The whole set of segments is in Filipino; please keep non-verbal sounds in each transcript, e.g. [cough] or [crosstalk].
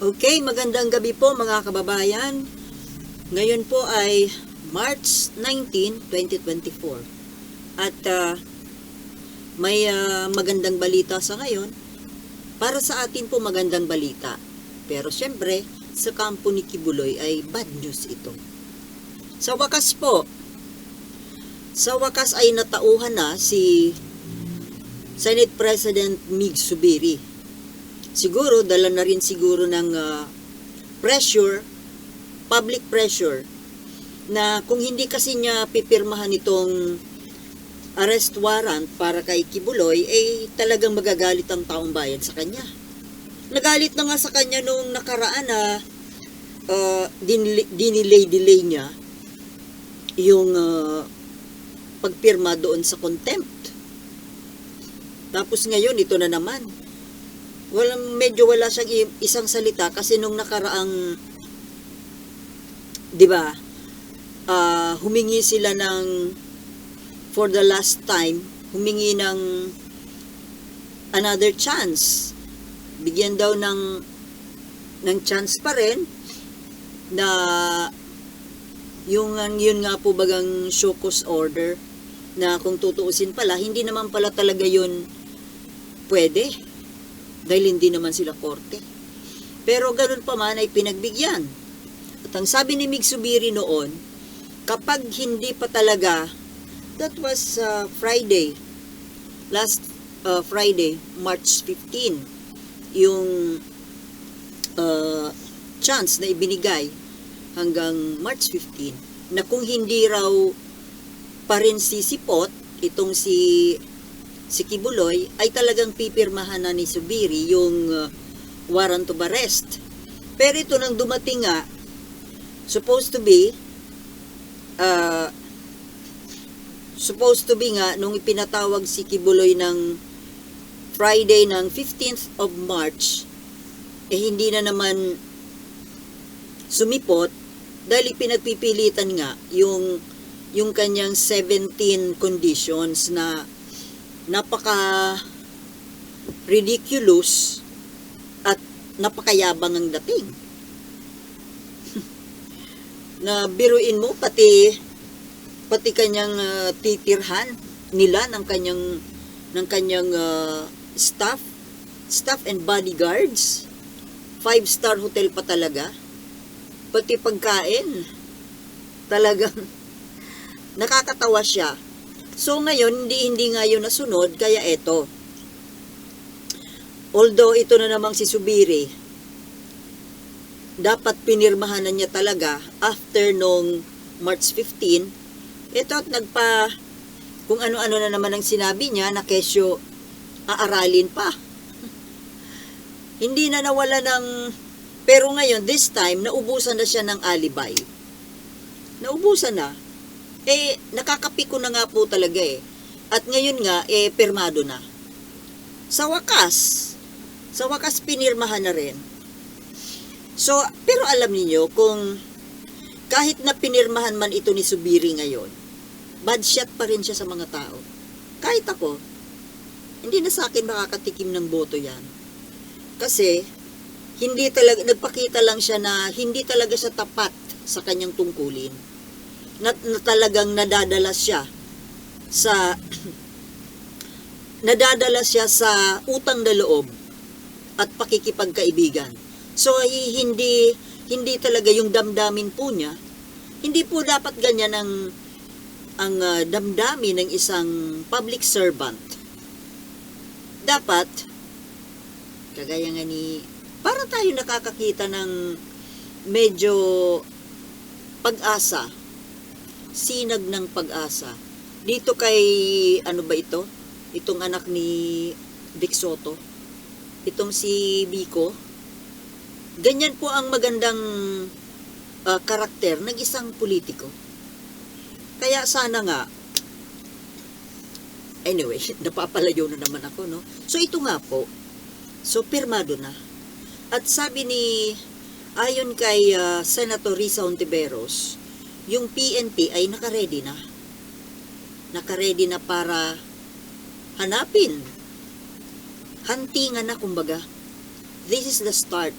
Okay, magandang gabi po mga kababayan. Ngayon po ay March 19, 2024. At ah, may ah, magandang balita sa ngayon. Para sa atin po magandang balita. Pero syempre, sa kampo ni Kibuloy ay bad news ito. Sa wakas po, sa wakas ay natauhan na si Senate President Mig Subiri siguro dala na rin siguro ng ah, pressure, public pressure, na kung hindi kasi niya pipirmahan itong arrest warrant para kay Kibuloy, eh talagang magagalit ang taong bayan sa kanya. Nagalit na nga sa kanya nung nakaraan na uh, dinilay-delay niya yung ah, pagpirma doon sa contempt. Tapos ngayon, ito na naman walang medyo wala siyang isang salita kasi nung nakaraang 'di ba ah, humingi sila ng for the last time humingi ng another chance. Bigyan daw ng ng chance pa rin na yung yun nga po bagang show cause order na kung tutuusin pala hindi naman pala talaga yun pwede dahil hindi naman sila korte. Pero ganun pa man ay pinagbigyan. At ang sabi ni Mig Subiri noon, kapag hindi pa talaga, that was uh, Friday, last uh, Friday, March 15, yung uh, chance na ibinigay hanggang March 15, na kung hindi raw pa rin sisipot itong si si Kibuloy ay talagang pipirmahan na ni Subiri yung uh, warrant of arrest. Pero ito nang dumating nga, supposed to be, uh, supposed to be nga, nung ipinatawag si Kibuloy ng Friday ng 15th of March, eh hindi na naman sumipot dahil pinagpipilitan nga yung yung kanyang 17 conditions na napaka ridiculous at napakayabang ang dating. [laughs] na biruin mo pati pati kanyang ah, titirhan nila ng kanyang ng kanyang ah, staff staff and bodyguards. Five star hotel pa talaga. Pati pagkain talagang [laughs] nakakatawa siya So ngayon, hindi hindi nga yun nasunod, kaya eto. Although ito na namang si Subiri, dapat pinirmahan na niya talaga after nung March 15, ito at nagpa, kung ano-ano na naman ang sinabi niya, na kesyo aaralin pa. [laughs] hindi na nawala ng, pero ngayon, this time, naubusan na siya ng alibay. Naubusan na eh, nakakapiko na nga po talaga eh. At ngayon nga, eh, permado na. Sa wakas, sa wakas pinirmahan na rin. So, pero alam niyo kung kahit na pinirmahan man ito ni Subiri ngayon, bad shot pa rin siya sa mga tao. Kahit ako, hindi na sa akin makakatikim ng boto yan. Kasi, hindi talaga, nagpakita lang siya na hindi talaga siya tapat sa kanyang tungkulin na, na talagang nadadala siya sa [clears throat] nadadala siya sa utang na loob at pakikipagkaibigan. So hindi hindi talaga yung damdamin po niya. Hindi po dapat ganyan ang ang uh, damdamin ng isang public servant. Dapat kagaya nga ni para tayo nakakakita ng medyo pag-asa sinag ng pag-asa. Dito kay, ano ba ito? Itong anak ni Vic Soto. Itong si Biko. Ganyan po ang magandang uh, karakter ng isang politiko. Kaya sana nga, anyway, [laughs] napapalayo na naman ako, no? So, ito nga po. So, pirmado na. At sabi ni, ayon kay uh, Senator Risa Ontiveros, yung PNP ay nakaredy na. Nakaredy na para hanapin. Hantingan na kumbaga. This is the start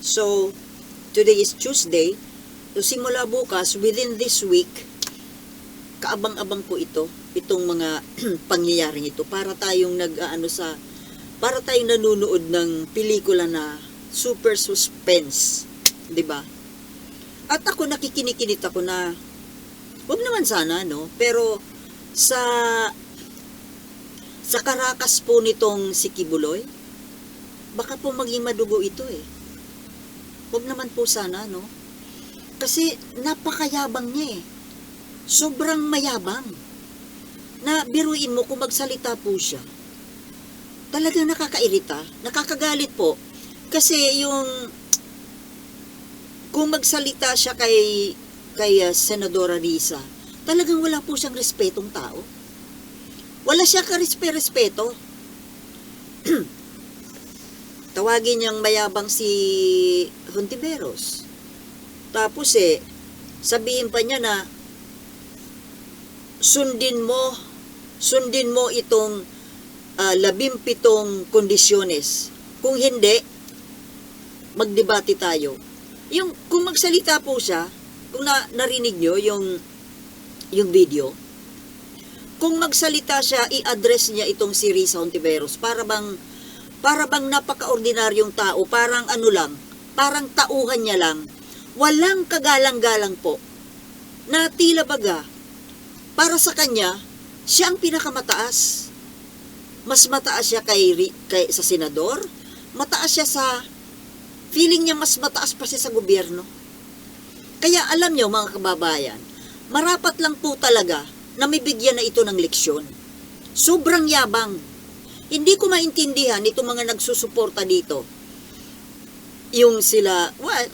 So, today is Tuesday. So, simula bukas, within this week, kaabang-abang po ito, itong mga [clears throat] pangyayaring ito, para tayong nag-ano sa, para tayong nanonood ng pelikula na super suspense, di ba? At ako nakikinikinit ako na, wag naman sana, no? Pero, sa, sa karakas po nitong si Kibuloy, baka po maging madugo ito eh. Wag naman po sana, no? Kasi napakayabang niya eh. Sobrang mayabang. Na biruin mo kung magsalita po siya. Talagang nakakairita, nakakagalit po. Kasi yung kung magsalita siya kay kay uh, Senadora Risa, talagang wala po siyang respetong tao. Wala siya ka-respeto. [clears throat] Tawagin niyang mayabang si Hontiveros. Tapos eh, sabihin pa niya na sundin mo, sundin mo itong uh, labimpitong kondisyones. Kung hindi, magdebate tayo. Yung, kung magsalita po siya, kung na, narinig nyo yung, yung video, kung magsalita siya, i-address niya itong si Risa Hontiveros para bang para bang napaka-ordinaryong tao, parang ano lang, parang tauhan niya lang, walang kagalang-galang po, na tila baga, para sa kanya, siya ang pinakamataas. Mas mataas siya kay, kay sa senador, mataas siya sa, feeling niya mas mataas pa siya sa gobyerno. Kaya alam niyo mga kababayan, marapat lang po talaga na may bigyan na ito ng leksyon. Sobrang yabang hindi ko maintindihan itong mga nagsusuporta dito. Yung sila, well,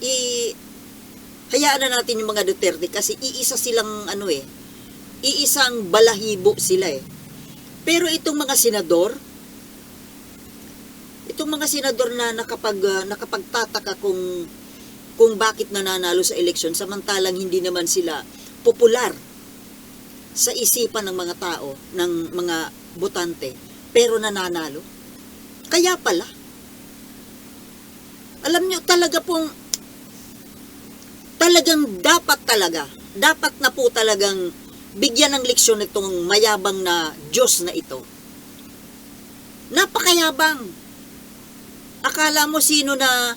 i hayaan na natin yung mga Duterte kasi iisa silang ano eh, iisang balahibo sila eh. Pero itong mga senador, itong mga senador na nakapag uh, nakapagtataka kung kung bakit nananalo sa eleksyon samantalang hindi naman sila popular sa isipan ng mga tao, ng mga botante pero nananalo. Kaya pala, alam nyo, talaga pong, talagang dapat talaga, dapat na po talagang bigyan ng leksyon itong mayabang na Diyos na ito. Napakayabang. Akala mo sino na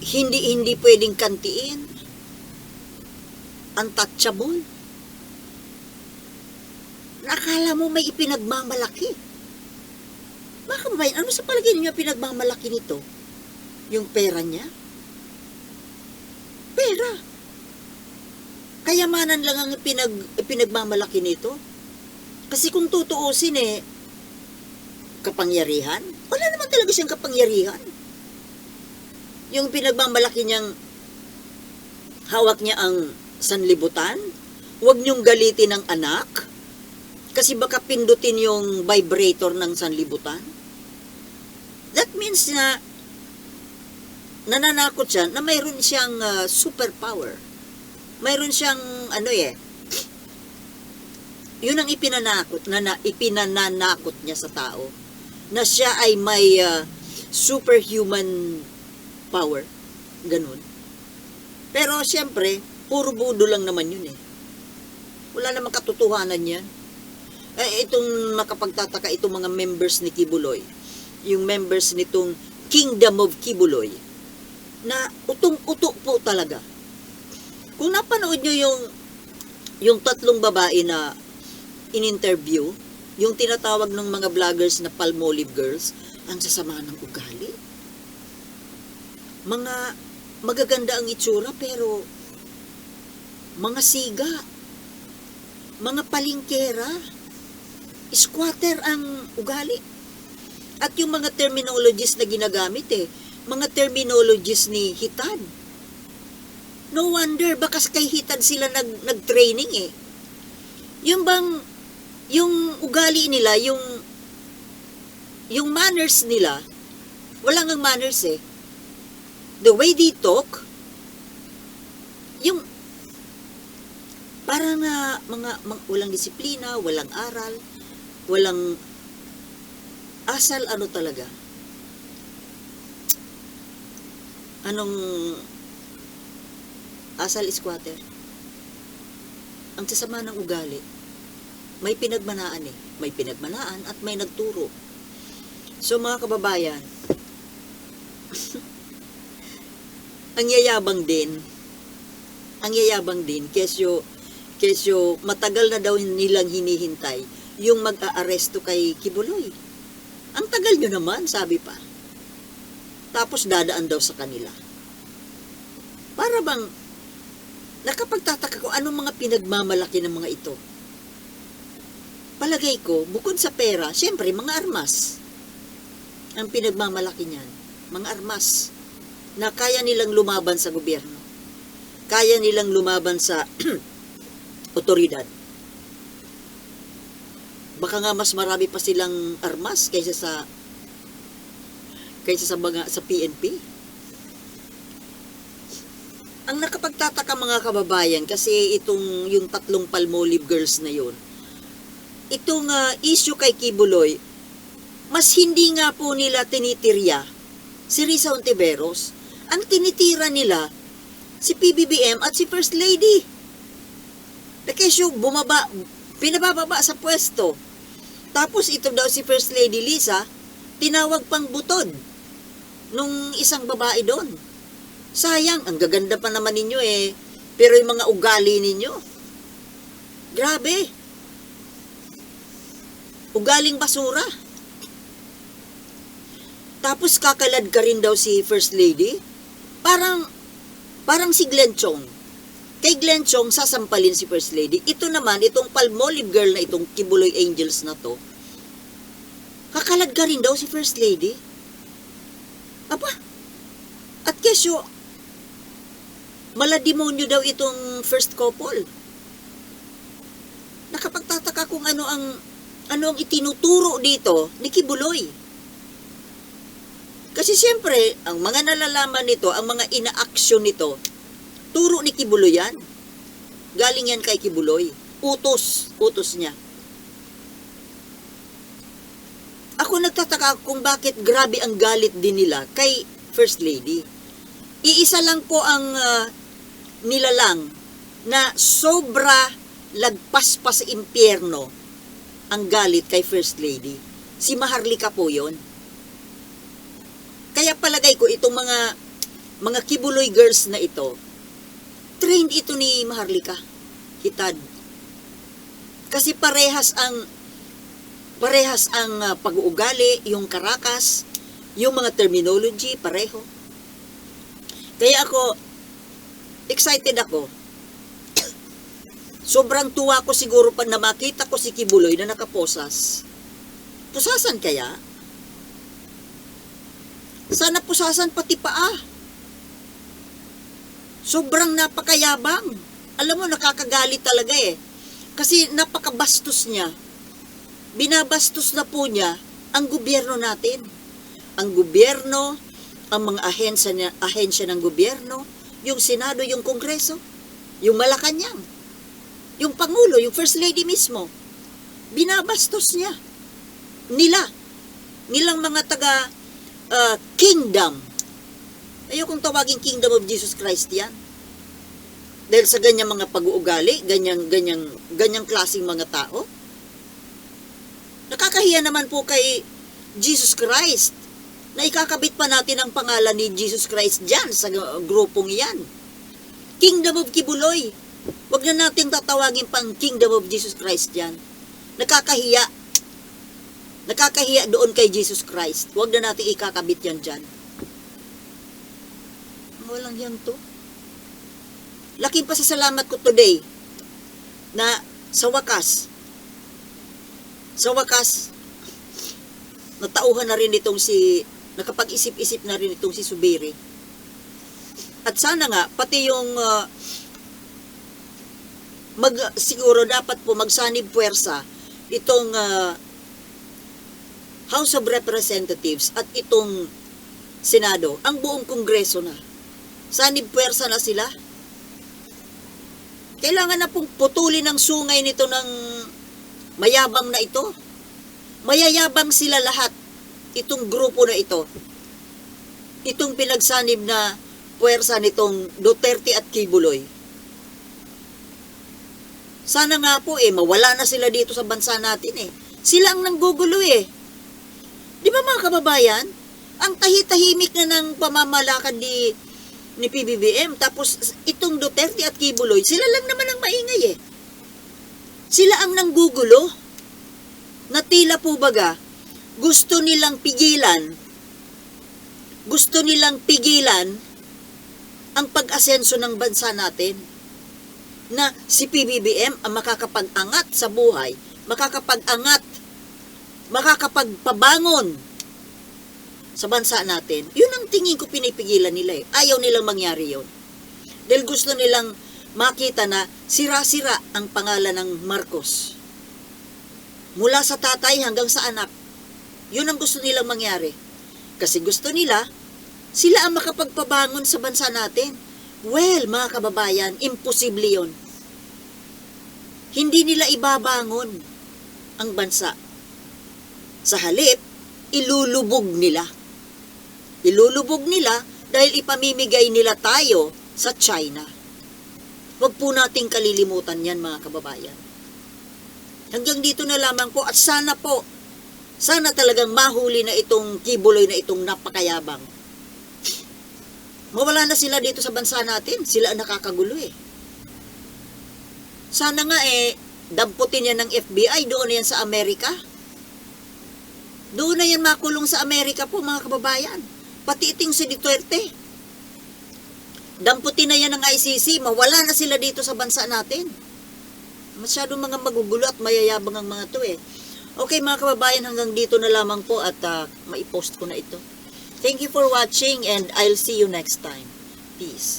hindi hindi pwedeng kantiin? Untouchable akala mo may ipinagmamalaki. Baka ba ano sa palagay ninyo pinagmamalaki nito? Yung pera niya? Pera. Kayamanan lang ang pinag, pinagmamalaki nito. Kasi kung tutuusin eh, kapangyarihan, wala naman talaga siyang kapangyarihan. Yung pinagmamalaki niyang hawak niya ang sanlibutan, huwag niyong galitin ang anak, kasi baka pindutin yung vibrator ng sanlibutan. That means na nananakot siya na mayroon siyang uh, superpower. Mayroon siyang ano eh, yun ang ipinanakot, na, na ipinananakot niya sa tao. Na siya ay may uh, superhuman power. Ganun. Pero siyempre, puro budo lang naman yun eh. Wala namang katotohanan yan eh, itong makapagtataka itong mga members ni Kibuloy, yung members nitong Kingdom of Kibuloy, na utong-uto po talaga. Kung napanood nyo yung, yung tatlong babae na in-interview, yung tinatawag ng mga vloggers na Palmolive Girls, ang sasama ng ugali. Mga magaganda ang itsura pero mga siga, mga palingkera, squatter ang ugali. At yung mga terminologies na ginagamit eh, mga terminologies ni Hitad. No wonder, baka kay Hitad sila nag, nag-training eh. Yung bang, yung ugali nila, yung, yung manners nila, wala ngang manners eh. The way they talk, yung, parang uh, mga, mga walang disiplina, walang aral, walang asal ano talaga. Anong asal squatter? Ang sasama ng ugali. May pinagmanaan eh. May pinagmanaan at may nagturo. So mga kababayan, [laughs] ang yayabang din, ang yayabang din, kesyo, kesyo matagal na daw nilang hinihintay yung mag-aaresto kay Kibuloy. Ang tagal nyo naman, sabi pa. Tapos dadaan daw sa kanila. Para bang, nakapagtataka ko anong mga pinagmamalaki ng mga ito. Palagay ko, bukod sa pera, syempre, mga armas. Ang pinagmamalaki niyan, mga armas na kaya nilang lumaban sa gobyerno. Kaya nilang lumaban sa [clears throat] otoridad. Baka nga mas marami pa silang armas kaysa sa kaysa sa mga sa PNP. Ang nakapagtataka mga kababayan kasi itong yung tatlong Palmolive girls na yon. Itong ah, issue kay Kibuloy, mas hindi nga po nila tinitirya si Risa Ontiveros. Ang tinitira nila si PBBM at si First Lady. Na kesyo bumaba, pinabababa sa pwesto. Tapos ito daw si First Lady Lisa, tinawag pang butod nung isang babae doon. Sayang, ang gaganda pa naman ninyo eh. Pero yung mga ugali ninyo, grabe. Ugaling basura. Tapos kakalad ka rin daw si First Lady. Parang, parang si Glenn Chong. Kay Glenn Chong, sasampalin si First Lady. Ito naman, itong Palmolive girl na itong Kibuloy Angels na to, kakalad ka rin daw si First Lady. Aba, at kesyo, malademonyo daw itong first couple. Nakapagtataka kung ano ang ano ang itinuturo dito ni Kibuloy. Kasi siyempre, ang mga nalalaman nito, ang mga ina-action nito, turo ni Kibuloy yan. Galing yan kay Kibuloy. Utos, utos niya. Ako nagtataka kung bakit grabe ang galit din nila kay First Lady. Iisa lang po ang ah, nilalang na sobra lagpas pa sa impyerno ang galit kay First Lady. Si Maharlika po yon. Kaya palagay ko itong mga mga kibuloy girls na ito, trained ito ni Maharlika. Hitad. Kasi parehas ang parehas ang ah, pag-uugali, yung karakas, yung mga terminology, pareho. Kaya ako, excited ako. Sobrang tuwa ko siguro pag na makita ko si Kibuloy na nakaposas. Pusasan kaya? Sana pusasan pati paa. Sobrang napakayabang. Alam mo, nakakagalit talaga eh. Kasi napakabastos niya. Binabastos na po niya ang gobyerno natin. Ang gobyerno, ang mga ahensya, ahensya ng gobyerno, yung Senado, yung Kongreso, yung Malacanang, yung Pangulo, yung First Lady mismo. Binabastos niya. Nila. Nilang mga taga uh, kingdom. Ayokong tawagin kingdom of Jesus Christ yan. Dahil sa ganyang mga pag-uugali, ganyang, ganyang, ganyang klaseng mga tao. Nakakahiya naman po kay Jesus Christ na ikakabit pa natin ang pangalan ni Jesus Christ dyan sa grupong yan. Kingdom of Kibuloy. Huwag na natin tatawagin pang Kingdom of Jesus Christ dyan. Nakakahiya. Nakakahiya doon kay Jesus Christ. Huwag na natin ikakabit yan dyan. Walang yan to. Laking pasasalamat ko today na sa wakas, sa wakas, natauhan na rin itong si, nakapag-isip-isip na rin itong si Subiri. At sana nga, pati yung, uh, mag, siguro dapat po magsanib puwersa itong uh, House of Representatives at itong Senado, ang buong Kongreso na. Sanib puwersa na sila. Kailangan na pong putulin ang sungay nito ng mayabang na ito. Mayayabang sila lahat, itong grupo na ito. Itong pinagsanib na puwersa nitong Duterte at Kibuloy. Sana nga po eh, mawala na sila dito sa bansa natin eh. Sila ang nanggugulo eh. Di ba mga kababayan? Ang tahi-tahimik na ng pamamalakad ni, ni PBBM. Tapos itong Duterte at Kibuloy, sila lang naman ang maingay eh. Sila ang nanggugulo. Na tila po baga, gusto nilang pigilan, gusto nilang pigilan ang pag-asenso ng bansa natin na si PBBM ang makakapag-angat sa buhay, makakapag-angat, makakapagpabangon sa bansa natin. Yun ang tingin ko pinipigilan nila eh. Ayaw nilang mangyari yun. Dahil gusto nilang makita na sira-sira ang pangalan ng Marcos. Mula sa tatay hanggang sa anak. Yun ang gusto nilang mangyari. Kasi gusto nila, sila ang makapagpabangon sa bansa natin. Well, mga kababayan, imposible yon. Hindi nila ibabangon ang bansa. Sa halip, ilulubog nila. Ilulubog nila dahil ipamimigay nila tayo sa China. Huwag po nating kalilimutan yan mga kababayan. Hanggang dito na lamang po at sana po, sana talagang mahuli na itong kibuloy na itong napakayabang. Mawala na sila dito sa bansa natin. Sila ang nakakagulo eh. Sana nga eh, damputin yan ng FBI, doon na yan sa Amerika. Doon na yan makulong sa Amerika po, mga kababayan. Pati iting si Duterte. Damputin na yan ng ICC, mawala na sila dito sa bansa natin. Masyadong mga magugulo at mayayabang ang mga to eh. Okay mga kababayan, hanggang dito na lamang po at ah, maipost ko na ito. Thank you for watching and I'll see you next time. Peace.